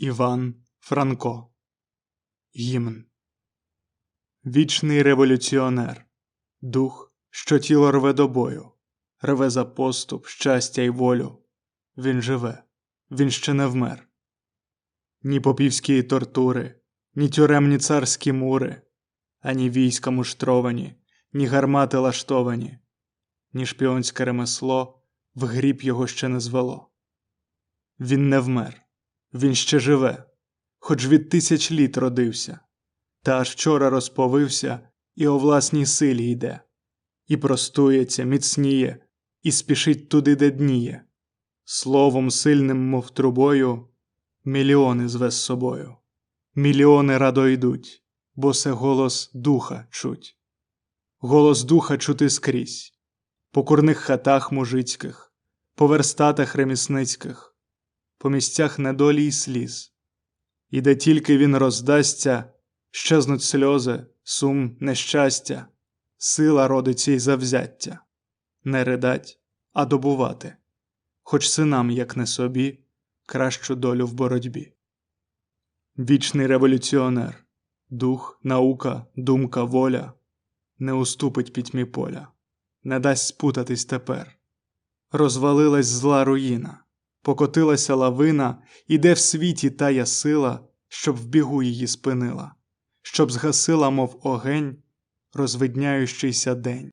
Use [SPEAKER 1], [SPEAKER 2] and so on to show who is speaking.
[SPEAKER 1] Іван Франко. Гімн. Вічний революціонер, дух, що тіло рве до бою, рве за поступ, щастя й волю. Він живе, він ще не вмер. Ні попівські тортури, ні тюремні царські мури, ані війська муштровані, ні гармати лаштовані, ні шпіонське ремесло в гріб його ще не звело. Він не вмер, він ще живе, хоч від тисяч літ родився, та аж вчора розповився і о власній силі йде, і простується, міцніє, і спішить туди, де дніє. Словом сильним, мов трубою, мільйони зве з собою. Мільйони радо йдуть, бо це голос духа чуть. Голос духа чути скрізь, по курних хатах мужицьких, по верстатах ремісницьких, по місцях недолі й сліз. І де тільки він роздасться, щезнуть сльози, сум, нещастя, сила родиться й завзяття, не ридать, а добувати, хоч синам, як не собі, кращу долю в боротьбі. Вічний революціонер, дух, наука, думка, воля. Не уступить пітьмі поля, не дасть спутатись тепер. Розвалилась зла руїна, покотилася лавина, іде в світі тая сила, щоб в бігу її спинила, щоб згасила, мов огень, розвидняючийся день.